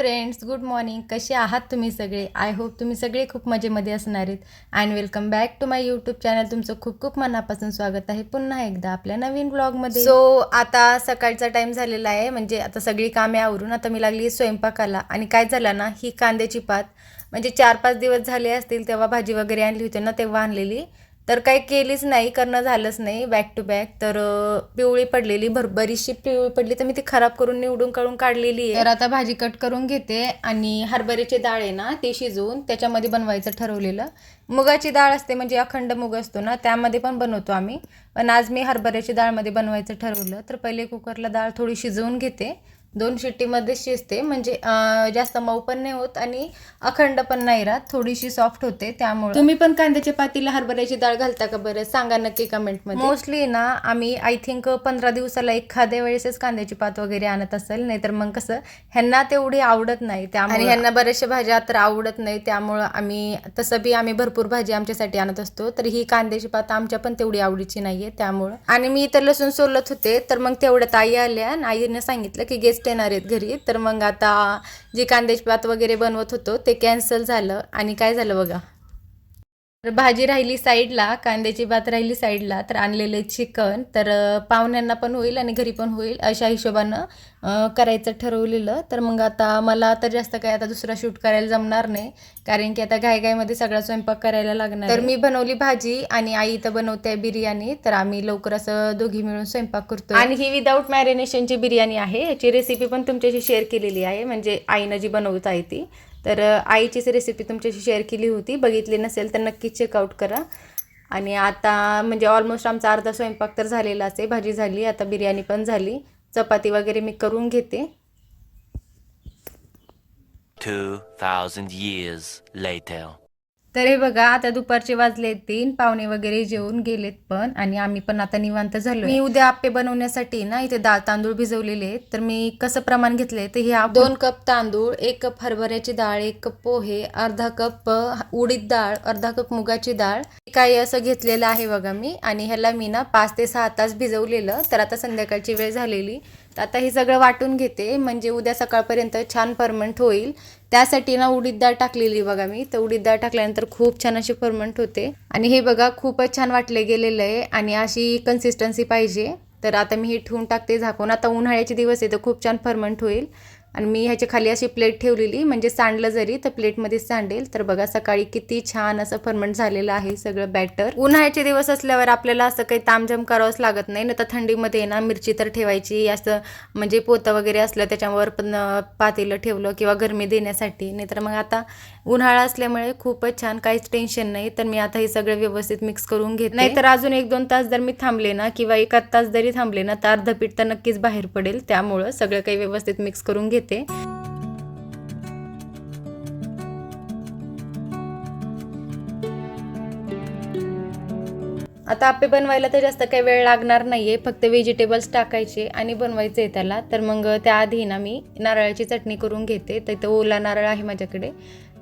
Friends good morning कसे आहात तुम्ही सगळे? आय होप तुम्ही सगळे खूप मजेमध्ये असणार आहेत. And welcome back to my YouTube channel तुमचं खूप खूप मनापासून स्वागत आहे पुन्हा एकदा आपल्या नवीन ब्लॉगमध्ये सो आता सकाळचा टाइम झालेला आहे. म्हणजे आता सगळी कामे आवरून आता मी लागली स्वयंपाकाला. आणि काय झालं ना ही कांद्याची पात. म्हणजे चार पाच दिवस झाले असतील तेव्हा भाजी वगैरे आणली होती ना तेव्हा आणलेली. तर काही केलीच नाही करणं झालंच नाही बॅक टू बॅक तर पिवळी पडलेली भर बरीचशी पिवळी पडली तर मी ती खराब करून निवडून काढून काढलेली आहे. तर आता भाजी कट करून घेते आणि हरभऱ्याची डाळ आहे ना ती शिजवून त्याच्यामध्ये बनवायचं ठरवलेलं. मुगाची डाळ असते म्हणजे अखंड मूग असतो ना त्यामध्ये पण बनवतो आम्ही. पण आज मी हरभऱ्याची डाळमध्ये बनवायचं ठरवलं. तर पहिले कुकरला डाळ थोडी शिजवून घेते. दोन शिट्टीमध्ये शिजते. म्हणजे जास्त मऊ पण नाही होत आणि अखंड पण नाही राहत. थोडीशी सॉफ्ट होते त्यामुळे. तुम्ही पण कांद्याच्या पातीला हरभऱ्याची डाळ घालता का बरं? सांगा नक्की कमेंटमध्ये मोस्टली ना आम्ही आय थिंक पंधरा दिवसाला एखाद्या वेळेसच कांद्याची पात वगैरे आणत असेल. नाहीतर मग कसं ह्यांना तेवढी आवडत नाही. त्यामुळे आणि ह्यांना बऱ्याचशा भाज्या तर आवडत नाही. त्यामुळं आम्ही तसं बी आम्ही भरपूर भाजी आमच्यासाठी आणत असतो. तर ही कांद्याची पात आमच्या पण तेवढी आवडीची नाहीये त्यामुळं. आणि मी इथं लसूण सोलत होते. तर मग तेवढ्यात आई आल्या आणि आईने सांगितलं की गेस्ट येणार आहेत घरी. तर मग आता जे कांद्याची पात वगैरे बनवत होतो ते कॅन्सल झालं. आणि काय झालं बघा? तर भाजी राहिली साईडला कांद्याची भात राहिली साईडला तर आणलेलं चिकन. तर पाहुण्यांना पण होईल आणि घरी पण होईल अशा हिशोबानं करायचं ठरवलेलं. तर मग आता मला तर जास्त काय आता दुसरा शूट करायला जमणार नाही कारण की आता घाईघाईमध्ये सगळा स्वयंपाक करायला लागणार तर मी बनवली भाजी आणि आई इथं बनवते बिर्याणी तर आम्ही लवकर असं दोघी मिळून स्वयंपाक करतो आणि ही विदाऊट मॅरिनेशनची बिर्याणी आहे याची रेसिपी पण तुमच्याशी शेअर केलेली आहे म्हणजे आईनं जी बनवत आहे ती. तर आईचीच रेसिपी तुमच्याशी शेअर केली होती. बघितली नसेल तर नक्कीच चेकआउट करा. आणि आता म्हणजे ऑलमोस्ट आमचा अर्धा स्वयंपाक तर झालेलाच आहे. भाजी झाली आता बिर्याणी पण झाली. चपाती वगैरे मी करून घेते. 2,000 years later. तर हे बघा आता दुपारचे वाजले तीन पाहुणे वगैरे जेवून गेलेत पण आणि आम्ही पण आता निवांत झालो मी उद्या आप्पे बनवण्यासाठी ना इथे डाळ तांदूळ भिजवलेले तर मी कसं प्रमाण घेतले तर हे दोन कप तांदूळ एक कप हरभऱ्याची डाळ एक कप पोहे अर्धा कप उडीद डाळ अर्धा कप मुगाची डाळ. काही असं घेतलेलं आहे बघा मी आणि ह्याला मी ना पाच ते सहा तास भिजवलेलं. तर आता संध्याकाळची वेळ झालेली. तर आता हे सगळं वाटून घेते. म्हणजे उद्या सकाळपर्यंत छान फर्मंट होईल. त्यासाठी ना उडीद डाळ टाकलेली बघा मी. तर उडीद डाळ टाकल्यानंतर खूप छान अशी फर्मंट होते. आणि हे बघा खूपच छान वाटले गेलेलं आहे. आणि अशी कन्सिस्टन्सी पाहिजे. तर आता मी हे ठेवून टाकते झाकून. आता उन्हाळ्याचे दिवस आहे तर खूप छान फर्मंट होईल. आणि मी ह्याच्या खाली अशी प्लेट ठेवलेली म्हणजे सांडलं जरी तर प्लेटमध्ये सांडेल. तर बघा सकाळी किती छान असं फर्मंट झालेलं आहे सगळं बॅटर उन्हाळ्याचे दिवस असल्यावर आपल्याला असं काही तामझाम करावंच लागत नाही. ना तर थंडीमध्ये ना मिरची तर ठेवायची. असं म्हणजे पोतं वगैरे असलं त्याच्यावर पण पातेलं ठेवलं किंवा गरमी देण्यासाठी. नाहीतर मग आता उन्हाळा असल्यामुळे खूपच छान काहीच टेन्शन नाही. तर मी आता हे सगळं व्यवस्थित मिक्स करून घेत. नाही तर अजून एक दोन तास जर मी थांबले ना किंवा एकाच तास जरी थांबले ना तर अर्ध पीठ तर नक्कीच बाहेर पडेल. त्यामुळं सगळं काही व्यवस्थित मिक्स करून घेत. आता आपे बनवायला तर जास्त काही वेळ लागणार नाहीये फक्त व्हेजिटेबल्स टाकायचे आणि बनवायचे आहे त्याला. तर मग त्याआधी ना मी नारळाची चटणी करून घेते. तर इथं ओला नारळ आहे माझ्याकडे.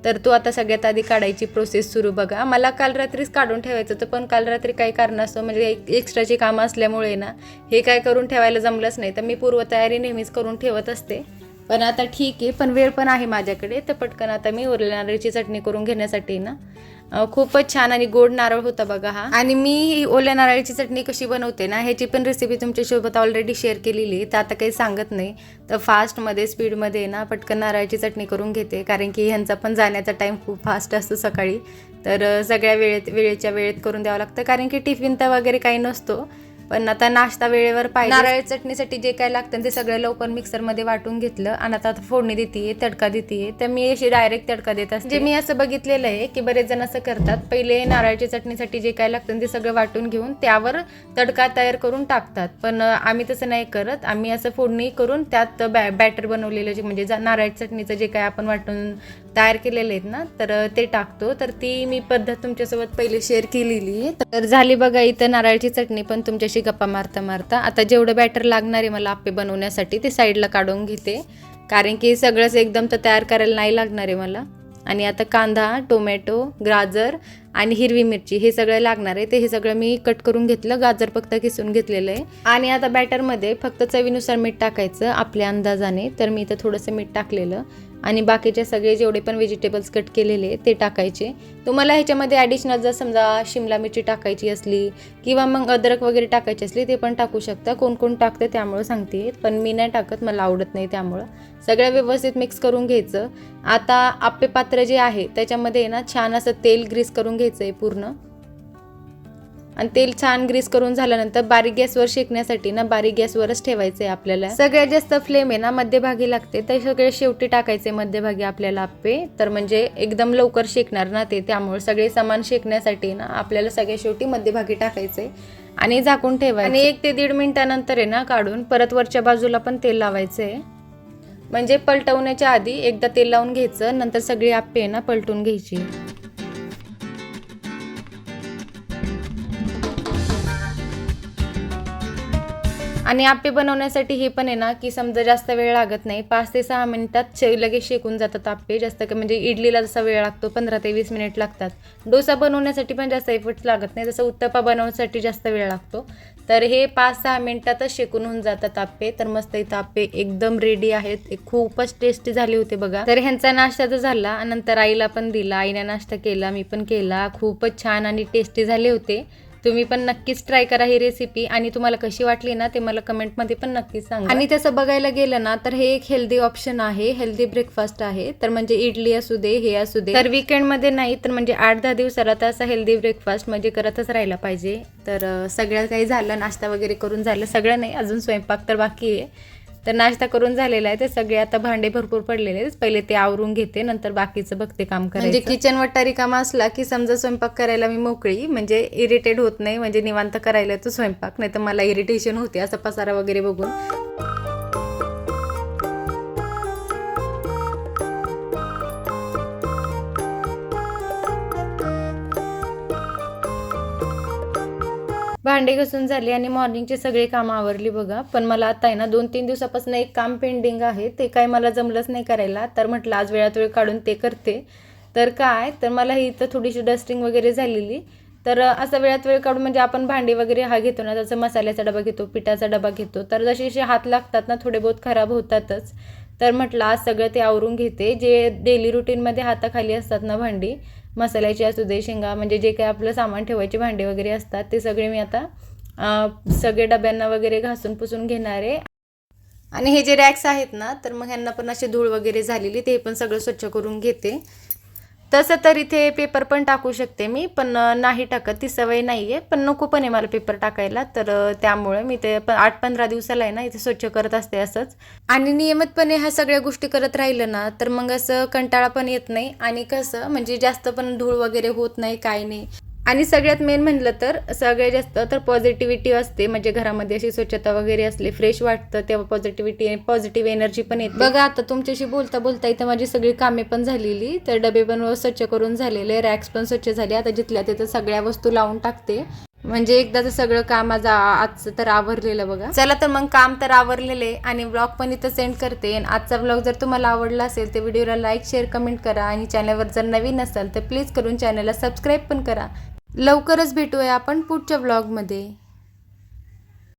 तर तो आता सगळ्यात आधी काढायची प्रोसेस सुरू बघा. मला काल रात्रीच काढून ठेवायचं होतं पण काल रात्री काही कारणास्तव म्हणजे एक एक्स्ट्राची कामं असल्यामुळे ना हे काय करून ठेवायला जमलंच नाही. तर मी पूर्वतयारी नेहमीच करून ठेवत असते. पण आता ठीक आहे पण वेळ पण आहे माझ्याकडे. तर पटकन आता मी ओरल्या नारळाची चटणी करून घेण्यासाठी ना. खूपच छान आणि गोड नारळ होता बघा हा. आणि मी ही ओल्या नारळाची चटणी कशी बनवते ना ह्याची पण रेसिपी तुमच्यासोबत ऑलरेडी शेअर केलेली तर आता काही सांगत नाही. तर फास्टमध्ये स्पीडमध्ये ना पटकन नारळाची चटणी करून घेते. कारण की ह्यांचा पण जाण्याचा टाईम खूप फास्ट असतो सकाळी. तर सगळ्या वेळेत वेळेच्या वेळेत करून द्यावं लागतं. कारण की टिफिन तर वगैरे काही नसतो. पण आता नाश्ता वेळेवर पाहिजे. नारळ चटणीसाठी जे काय लागतं ते सगळं लवकर मिक्सरमध्ये वाटून घेतलं आणि आता फोडणी देते तडका देते तर मी अशी डायरेक्ट तडका देत असते. म्हणजे मी असं बघितलेलं आहे की बरेच जण असं करतात पहिले नारळाच्या चटणीसाठी जे काय लागतं ते सगळं वाटून घेऊन त्यावर तडका तयार करून टाकतात. पण आम्ही तसं नाही करत. आम्ही असं फोडणी करून त्यात बॅ बॅटर बनवलेलं जे म्हणजे जा- नारळाच्या चटणीचं जे काय आपण वाटून तयार केलेले आहेत ना तर ते टाकतो. तर ती मी पद्धत तुमच्यासोबत पहिले शेअर केलेली आहे. तर झाली बघा इथं नारळाची चटणी पण तुमच्याशी गप्पा मारता मारता. आता जेवढं बॅटर लागणार आहे मला आप्पे बनवण्यासाठी ते साईडला काढून घेते. कारण की सगळंच एकदम तर तयार करायला नाही लागणार आहे मला. आणि आता कांदा टोमॅटो गाजर आणि हिरवी मिरची हे सगळं लागणार आहे. ते हे सगळं मी कट करून घेतलं गाजर फक्त किसून घेतलेलं आहे. आणि आता बॅटरमध्ये फक्त चवीनुसार मीठ टाकायचं आपल्या अंदाजाने. तर मी इथं थोडंसं मीठ टाकलेलं. आणि बाकीचे सगळे जेवढे पण व्हेजिटेबल्स कट केलेले ते टाकायचे. तुम्हाला ह्याच्यामध्ये ॲडिशनल जर समजा शिमला मिरची टाकायची असली किंवा मग अद्रक वगैरे टाकायची असली ते पण टाकू शकता. कोण कोण टाकतं त्यामुळं सांगते. पण मी नाही टाकत मला आवडत नाही त्यामुळं. सगळं व्यवस्थित मिक्स करून घ्यायचं. आता आप्पे पात्र जे आहे त्याच्यामध्ये ना छान असं तेल ग्रीस करून घ्यायचं. आहे पूर्ण. आणि तेल छान ग्रीस करून झाल्यानंतर बारीक गॅसवर शेकण्यासाठी ना बारीक गॅसवरच ठेवायचं आहे आपल्याला. सगळ्यात जास्त फ्लेम आहे ना मध्यभागी लागते ते सगळे शेवटी टाकायचे मध्यभागी आपल्याला आप्पे तर म्हणजे एकदम लवकर शेकणार ना ते त्यामुळे सगळे समान शेकण्यासाठी ना आपल्याला सगळ्या शेवटी मध्यभागी टाकायचे आणि झाकून ठेवायचं. आणि एक ते दीड मिनिटानंतर आहे ना काढून परत वरच्या बाजूला पण तेल लावायचं आहे म्हणजे पलटवण्याच्या आधी एकदा तेल लावून घ्यायचं नंतर सगळी आप्पे आहे ना पलटून घ्यायची. आणि आप्पे बनवण्यासाठी हे पण आहे ना की समजा जास्त वेळ लागत नाही पाच ते सहा मिनिटात लगेच शेकून जातात आप्पे जास्त का म्हणजे इडलीला जसा वेळ लागतो पंधरा ते वीस मिनिट लागतात. डोसा बनवण्यासाठी पण जास्त एफर्ट्स लागत नाही जसं उत्तप्पा बनवण्यासाठी जास्त वेळ लागतो. तर हे पाच सहा मिनिटातच शेकून होऊन जातात आप्पे. तर मस्त इथं आप्पे एकदम रेडी आहेत. खूपच टेस्टी झाले होते बघा. तर ह्यांचा नाश्ता तर झाला नंतर आईला पण दिला आईने नाश्ता केला मी पण केला. खूपच छान आणि टेस्टी झाले होते. तुम्ही पण नक्कीच ट्राय करा ही रेसिपी आणि तुम्हाला कशी वाटली ना ते मला कमेंटमध्ये पण नक्कीच सांगा. आणि तसं बघायला गेलं ना तर हे एक हेल्दी ऑप्शन आहे. हेल्दी ब्रेकफास्ट आहे. तर म्हणजे इडली असू दे हे असू दे. तर विकेंडमध्ये नाही तर म्हणजे आठ दहा दिवसाला तर असा हेल्दी ब्रेकफास्ट म्हणजे करतच राहायला पाहिजे. तर सगळं काही झालं नाश्ता वगैरे करून झालं सगळं नाही अजून स्वयंपाक तर बाकी आहे. तर नाश्ता करून झालेला आहे ते सगळे आता भांडे भरपूर पडलेले आहेत. पहिले ते आवरून घेते नंतर बाकीचं बघते काम करायचं. म्हणजे किचन वट्टा रिकामा असला की समजा स्वयंपाक करायला मी मोकळी म्हणजे इरिटेट होत नाही म्हणजे निवांत करायला तो स्वयंपाक नाही तर मला इरिटेशन होते असं पसारा वगैरे बघून. भांडे घासून झाली आणि मॉर्निंगचे सगळे कामं आवरली बघा. पण मला आता आहे ना दोन तीन दिवसापासून एक काम पेंडिंग आहे. ते काय मला जमलंच नाही करायला. तर म्हटलं आज वेळात वेळ काढून ते करते. तर काय? तर मला ही इथं थोडीशी डस्टिंग वगैरे झालेली. तर असं वेळात वेळ काढून म्हणजे आपण भांडी वगैरे हा घेतो ना जसं मसाल्याचा डबा घेतो पिठाचा डबा घेतो. तर जसे जसे हात लागतात ना थोडे बहुत खराब होतातच. तर म्हटलं आज सगळं ते आवरून घेते. जे डेली रुटीनमध्ये हाताखाली असतात ना भांडी मसाल्याची असू दे शेंगा म्हणजे जे काही आपलं सामान ठेवायचे भांडे वगैरे असतात ते सगळे मी आता सगळे डब्यांना वगैरे घासून पुसून घेणार आहे. आणि हे जे रॅक्स आहेत ना तर मग ह्यांना पण अशी धूळ वगैरे झालेली ते पण सगळं स्वच्छ करून घेते. तसं तर इथे पेपर पण टाकू शकते मी पण नाही टाकत. ती सवय नाही आहे पण नको पण आहे मला पेपर टाकायला. तर त्यामुळे मी ते पण आठ पंधरा दिवसाला आहे ना इथे स्वच्छ करत असते असंच. आणि नियमितपणे ह्या सगळ्या गोष्टी करत राहिलं ना तर मग असं कंटाळा पण येत नाही. आणि कसं म्हणजे जास्त पण धूळ वगैरे होत नाही काय नाही. आणि सगळ्यात मेन म्हणलं तर सगळ्यात जास्त तर पॉझिटिव्हिटी असते. म्हणजे घरामध्ये अशी स्वच्छता वगैरे असली फ्रेश वाटतं तेव्हा पॉझिटिव्हिटी पॉझिटिव्ह एनर्जी पण येते. बघा आता तुमच्याशी बोलता बोलता इथं माझी सगळी कामे पण झालेली. तर डबे पण स्वच्छ करून झालेले रॅक्स पण स्वच्छ झाले. आता जिथल्या तिथं सगळ्या वस्तू लावून टाकते. म्हणजे एकदाचं सगळं काम आज आजचं तर आवरलेलं बघा. चला तर मग काम तर आवरलेले आणि ब्लॉग पण इथं सेंड करते. आणि आजचा ब्लॉग जर तुम्हाला आवडला असेल तर व्हिडिओला लाईक शेअर कमेंट करा. आणि चॅनलवर जर नवीन असाल तर प्लीज करून चॅनलला सबस्क्राईब पण करा. लवकरच भेटूया आपण पुढच्या ब्लॉगमध्ये